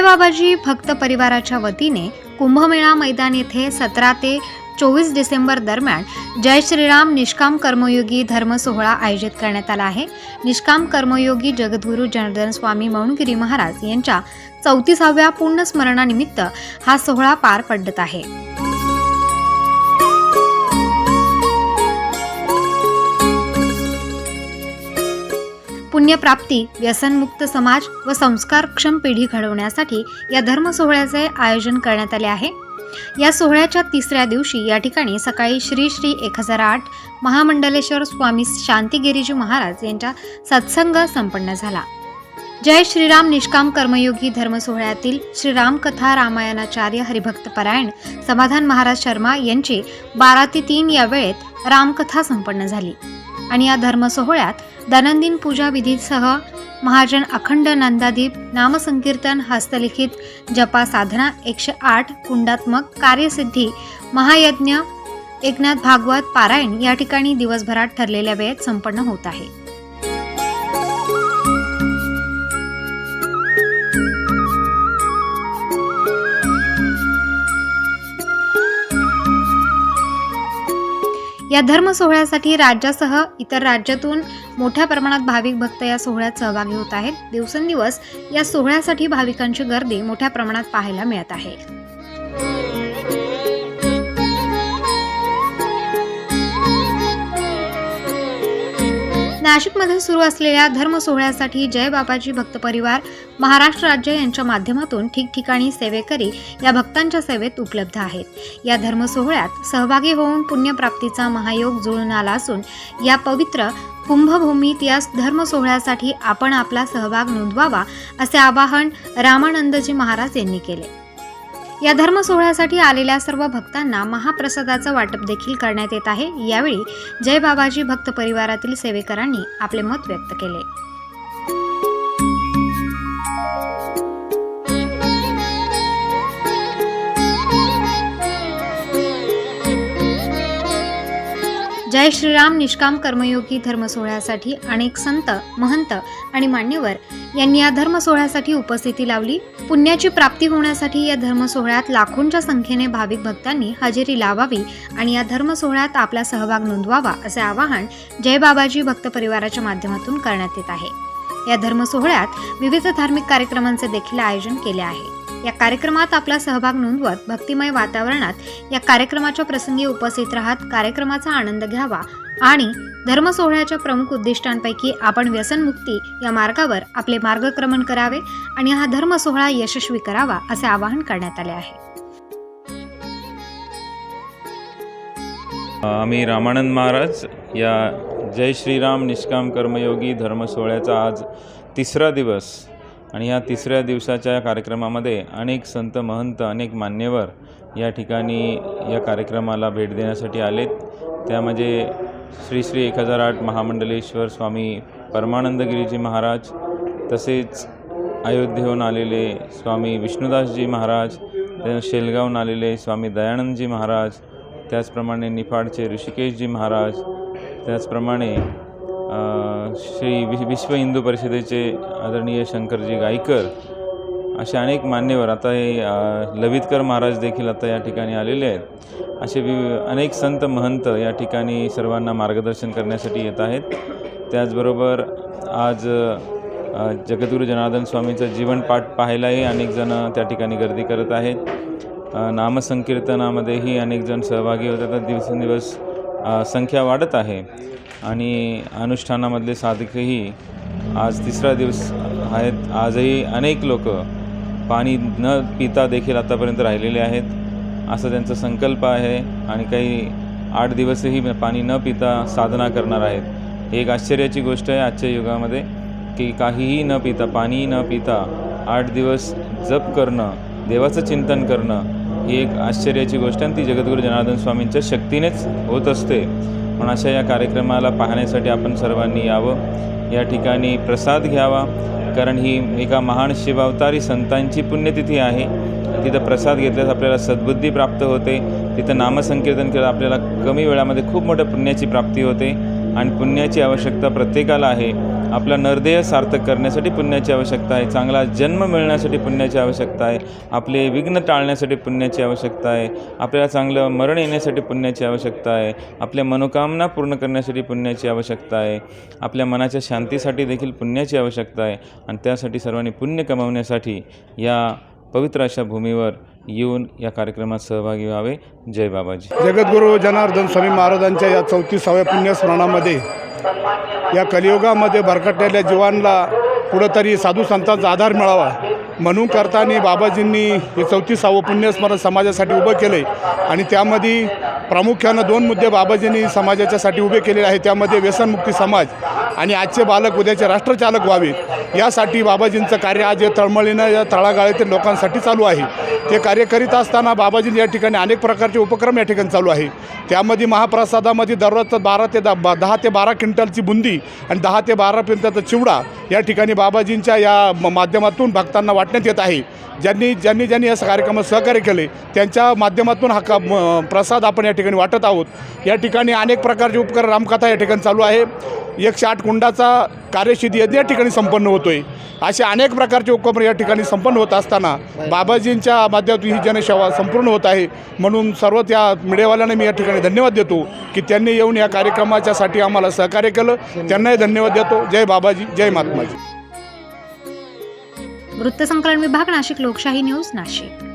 जय बाबाजी भक्त परिवाराच्या वतीने कुंभमेळा मैदान येथे सतरा ते चोवीस डिसेंबर दरम्यान जय श्रीराम निष्काम कर्मयोगी धर्म सोहळा आयोजित करण्यात आला आहे. निष्काम कर्मयोगी जगद्गुरू जनार्दन स्वामी मौनगिरी महाराज यांच्या चौतीसाव्या पुण्यस्मरणानिमित्त हा सोहळा पार पडत आहे. पुण्यप्राप्ती व्यसनमुक्त समाज व संस्कारक्षम पिढी घडवण्यासाठी या धर्म सोहळ्याचे आयोजन करण्यात आले आहे. या सोहळ्याच्या तिसऱ्या दिवशी या ठिकाणी सकाळी श्री श्री एक हजार आठ महामंडलेश्वर स्वामी शांतिगिरीजी महाराज यांचा सत्संग संपन्न झाला. जय श्रीराम निष्काम कर्मयोगी धर्म सोहळ्यातील श्रीराम कथा रामायणाचार्य हरिभक्त परायण समाधान महाराज शर्मा यांची बारा ते तीन या वेळेत रामकथा संपन्न झाली. आणि या धर्म सोहळ्यात दैनंदिन पूजा विधीसह महाजन अखंड नंदादीप नामसंकीर्तन हस्तलिखित जपा साधना एकशे आठ कुंडात्मक कार्यसिद्धी महायज्ञ एकनाथ भागवत पारायण या ठिकाणी दिवसभरात ठरलेल्या वेळेत संपन्न होत आहे. या धर्म सोहळ्यासाठी राज्यासह इतर राज्यातून मोठ्या प्रमाणात भाविक भक्त या सोहळ्यात सहभागी होत आहेत. दिवसेंदिवस या सोहळ्यासाठी भाविकांची गर्दी मोठ्या प्रमाणात पाहायला मिळत आहे. नाशिकमध्ये सुरू असलेल्या धर्म सोहळ्यासाठी जय बाबाजी भक्त परिवार महाराष्ट्र राज्य यांच्या माध्यमातून ठिकठिकाणी सेवेकरी या भक्तांच्या सेवेत उपलब्ध आहेत. या धर्म सोहळ्यात सहभागी होऊन पुण्यप्राप्तीचा महायोग जुळून आला असून या पवित्र कुंभभूमीत या धर्म सोहळ्यासाठी आपण आपला सहभाग नोंदवावा असे आवाहन रामानंदजी महाराज यांनी केले. या धर्म सोहळ्यासाठी आलेल्या सर्व भक्तांना महाप्रसादाचं वाटप देखील करण्यात येत आहे. यावेळी जय बाबाजी भक्त परिवारातील सेवेकरांनी आपले मत व्यक्त केले. जय श्रीराम निष्काम कर्मयोगी धर्म सोहळ्यासाठी अनेक संत महंत आणि मान्यवर यांनी या धर्म सोहळ्यासाठी उपस्थिती लावली. पुण्याची प्राप्ती होण्यासाठी या धर्म सोहळ्यात लाखोंच्या संख्येने भाविक भक्तांनी हजेरी लावावी आणि या धर्म सोहळ्यात आपला सहभाग नोंदवावा असे आवाहन जय बाबाजी भक्त परिवाराच्या माध्यमातून करण्यात येत आहे. या धर्म सोहळ्यात विविध धार्मिक कार्यक्रमांचे देखील आयोजन केले आहे. या कार्यक्रमात आपला सहभाग नोंदवत भक्तिमय वातावरणात या कार्यक्रमाच्या प्रसंगी उपस्थित राहत कार्यक्रमाचा आनंद घ्यावा आणि धर्म सोहळ्याच्या प्रमुख उद्दिष्टांपैकी आपण व्यसनमुक्ती या मार्गावर आपले मार्गक्रमण करावे आणि हा धर्म सोहळा यशस्वी करावा असे आवाहन करण्यात आले आहे. आम्ही रामानंद महाराज या जय श्रीराम निष्काम कर्मयोगी धर्म सोहळ्याचा आज तिसरा दिवस आणि या तिसऱ्या दिवसाच्या या कार्यक्रमामध्ये अनेक संत महंत अनेक मान्यवर या ठिकाणी या कार्यक्रमाला भेट देण्यासाठी आलेत. त्यामध्ये श्री श्री एक हजार आठ महामंडलेश्वर स्वामी परमानंदगिरीजी महाराज तसेच अयोध्येहून आलेले स्वामी विष्णुदासजी महाराज शेलगावहून आलेले स्वामी दयानंदजी महाराज त्याचप्रमाणे निफाडचे ऋषिकेशजी महाराज त्याचप्रमाणे श्री वि विश्व हिंदू परिषदेचे आदरणीय शंकरजी गायकर असे अनेक मान्यवर आता हे लवितकर महाराज देखील आता या ठिकाणी आलेले आहेत. असे वि अनेक संत महंत या ठिकाणी सर्वांना मार्गदर्शन करण्यासाठी येत आहेत. त्याचबरोबर आज अ, जगद्गुरू जनार्दन स्वामीचं जीवनपाठ पाहायलाही अनेक जण त्या ठिकाणी गर्दी करत आहेत. नामसंकीर्तनामध्येही अनेक जण सहभागी होतात. दिवसेंदिवस संख्या वाढत आहे. आणि अनुष्ठानामधले साधकही आज तिसरा दिवस आहेत. आजही अनेक लोक पाणी न पिता देखील आतापर्यंत राहिलेले आहेत. असा त्यांचा संकल्प आहे आणि काही आठ दिवसही पाणी न पिता साधना करणार आहेत. हे एक आश्चर्याची गोष्ट आहे आजच्या युगामध्ये की काहीही न पिता पाणी न पिता आठ दिवस जप करणं देवाचं चिंतन करणं ही एक आश्चर्याची गोष्ट आणि ती जगद्गुरू जनार्दन स्वामींच्या शक्तीनेच होत असते. पण अशा या कार्यक्रमाला पाहण्यासाठी आपण सर्वांनी यावं. या ठिकाणी प्रसाद घ्यावा कारण ही एका महान शिवावतारी संतांची पुण्यतिथी आहे. तिथं प्रसाद घेतल्यास आपल्याला सद्बुद्धी प्राप्त होते. तिथं नामसंकीर्तन केलं आपल्याला कमी वेळामध्ये खूप मोठ्या पुण्याची प्राप्ती होते. आणि पुण्याची आवश्यकता प्रत्येकाला आहे. आपला नरदेह सार्थक करण्यासाठी पुण्याची आवश्यकता आहे. चांगला जन्म मिळण्यासाठी पुण्याची आवश्यकता आहे. आपले विघ्न टाळण्यासाठी पुण्याची आवश्यकता आहे. आपल्याला चांगलं मरण येण्यासाठी पुण्याची आवश्यकता आहे. आपल्या मनोकामना पूर्ण करण्यासाठी पुण्याची आवश्यकता आहे. आपल्या मनाच्या शांतीसाठी देखील पुण्याची आवश्यकता आहे. आणि त्यासाठी सर्वांनी पुण्य कमावण्यासाठी या पवित्र अशा भूमीवर येऊन या कार्यक्रमात सहभागी व्हावे. जय बाबाजी. जगद्गुरू जनार्दन स्वामी महाराजांच्या या चौतीसाव्या पुण्यस्मरणामध्ये या कलियुगामध्ये भरकटलेल्या जीवांना कुठंतरी साधू संतांचा आधार मिळावा म्हणून करताना बाबाजींनी हे चौतीसावं पुण्यस्मरण समाजासाठी उभं केलं आहे आणि त्यामध्ये प्रामुख्यानं दोन मुद्दे बाबाजींनी समाजाच्यासाठी उभे केलेले आहे त्यामध्ये व्यसनमुक्ती समाज आणि आजचे बालक उद्याचे राष्ट्रचालक व्हावेत. यासाठी बाबाजींचं कार्य आज या तळमळीनं या तळागाळातील लोकांसाठी चालू आहे. ते कार्य करीत असताना बाबाजी या ठिकाणी अनेक प्रकारचे उपक्रम या ठिकाणी चालू आहे. त्यामध्ये महाप्रसादामध्ये दररोज बारा ते दा बा दहा ते बारा क्विंटलची बुंदी आणि दहा ते बारा क्विंटलचा चिवडा या ठिकाणी बाबाजींच्या या माध्यमातून भक्तांना वाटण्यात येत आहे. ज्यांनी ज्यांनी ज्यांनी या कार्यक्रमात सहकार्य केले त्यांच्या माध्यमातून हा का प्रसाद आपण या ठिकाणी वाटत आहोत. या ठिकाणी अनेक प्रकारचे उपक्रम रामकथा या ठिकाणी चालू आहे. एकशे आठ कुंडाचा कार्यसिद्धी या ठिकाणी संपन्न होतोय. असे अनेक प्रकारचे उपक्रम या ठिकाणी संपन्न होत असताना बाबाजींच्या माध्यमातून ही जनसेवा संपूर्ण होत आहे. म्हणून सर्व त्या मीडियावाल्यांना मी या ठिकाणी धन्यवाद देतो की त्यांनी येऊन या कार्यक्रमाच्यासाठी आम्हाला सहकार्य केलं. त्यांनाही धन्यवाद देतो. जय बाबाजी जय महात्माजी वृत्तसंकलन विभाग नाशिक लोकशाही न्यूज नाशिक.